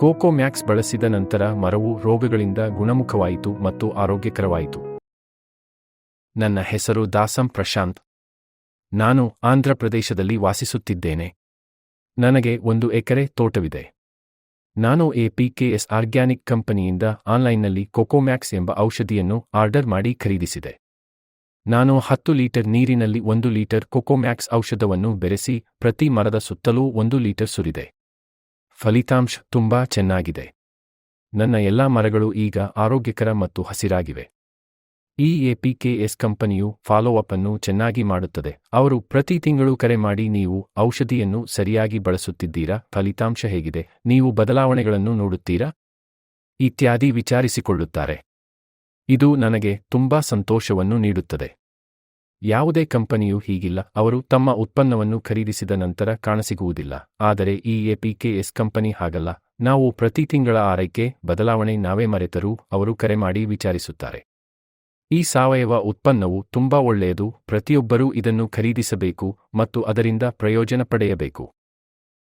Cocoa Max ಬಳಸಿದ ನಂತರ ಮರವು ರೋಗಗಳಿಂದ ಗುಣಮುಖವಾಯಿತು ಮತ್ತು ಆರೋಗ್ಯಕರವಾಯಿತು. ನನ್ನ ಹೆಸರು ದಾಸಂ ಪ್ರಶಾಂತ್. ನಾನು ಆಂಧ್ರಪ್ರದೇಶದಲ್ಲಿ ವಾಸಿಸುತ್ತಿದ್ದೇನೆ. ನನಗೆ ಒಂದು ಎಕರೆ ತೋಟವಿದೆ. ನಾನು ಎಪಿಕೆಎಸ್ ಆರ್ಗ್ಯಾನಿಕ್ ಕಂಪನಿಯಿಂದ ಆನ್ಲೈನ್ನಲ್ಲಿ ಕೊಕೊಮ್ಯಾಕ್ಸ್ ಎಂಬ ಔಷಧಿಯನ್ನು ಆರ್ಡರ್ ಮಾಡಿ ಖರೀದಿಸಿದೆ. ನಾನು ಹತ್ತು ಲೀಟರ್ ನೀರಿನಲ್ಲಿ ಒಂದು ಲೀಟರ್ ಕೊಕೊಮ್ಯಾಕ್ಸ್ ಔಷಧವನ್ನು ಬೆರೆಸಿ ಪ್ರತಿ ಮರದ ಸುತ್ತಲೂ ಒಂದು ಲೀಟರ್ ಸುರಿದೆ. ಫಲಿತಾಂಶ ತುಂಬಾ ಚೆನ್ನಾಗಿದೆ. ನನ್ನ ಎಲ್ಲಾ ಮರಗಳು ಈಗ ಆರೋಗ್ಯಕರ ಮತ್ತು ಹಸಿರಾಗಿವೆ. ಈ ಎಪಿಕೆಎಸ್ ಕಂಪನಿಯು ಫಾಲೋ ಅಪ್ ಅನ್ನು ಚೆನ್ನಾಗಿ ಮಾಡುತ್ತದೆ. ಅವರು ಪ್ರತಿ ತಿಂಗಳು ಕರೆ ಮಾಡಿ, ನೀವು ಔಷಧಿಯನ್ನು ಸರಿಯಾಗಿ ಬಳಸುತ್ತಿದ್ದೀರಾ? ಫಲಿತಾಂಶ ಹೇಗಿದೆ. ನೀವು ಬದಲಾವಣೆಗಳನ್ನು ನೋಡುತ್ತೀರಾ? ಇತ್ಯಾದಿ ವಿಚಾರಿಸಿಕೊಳ್ಳುತ್ತಾರೆ. ಇದು ನನಗೆ ತುಂಬಾ ಸಂತೋಷವನ್ನು ನೀಡುತ್ತದೆ. ಯಾವುದೇ ಕಂಪನಿಯು ಹೀಗಿಲ್ಲ. ಅವರು ತಮ್ಮ ಉತ್ಪನ್ನವನ್ನು ಖರೀದಿಸಿದ ನಂತರ ಕಾಣಸಿಗುವುದಿಲ್ಲ. ಆದರೆ ಈ ಎಪಿಕೆಎಸ್ ಕಂಪನಿ ಹಾಗಲ್ಲ. ನಾವು ಪ್ರತಿ ತಿಂಗಳ ಆರೈಕೆ, ಬದಲಾವಣೆ ನಾವೇ ಮರೆತರೂ ಅವರು ಕರೆ ಮಾಡಿ ವಿಚಾರಿಸುತ್ತಾರೆ. ಈ ಸಾವಯವ ಉತ್ಪನ್ನವು ತುಂಬಾ ಒಳ್ಳೆಯದು. ಪ್ರತಿಯೊಬ್ಬರೂ ಇದನ್ನು ಖರೀದಿಸಬೇಕು ಮತ್ತು ಅದರಿಂದ ಪ್ರಯೋಜನ ಪಡೆಯಬೇಕು.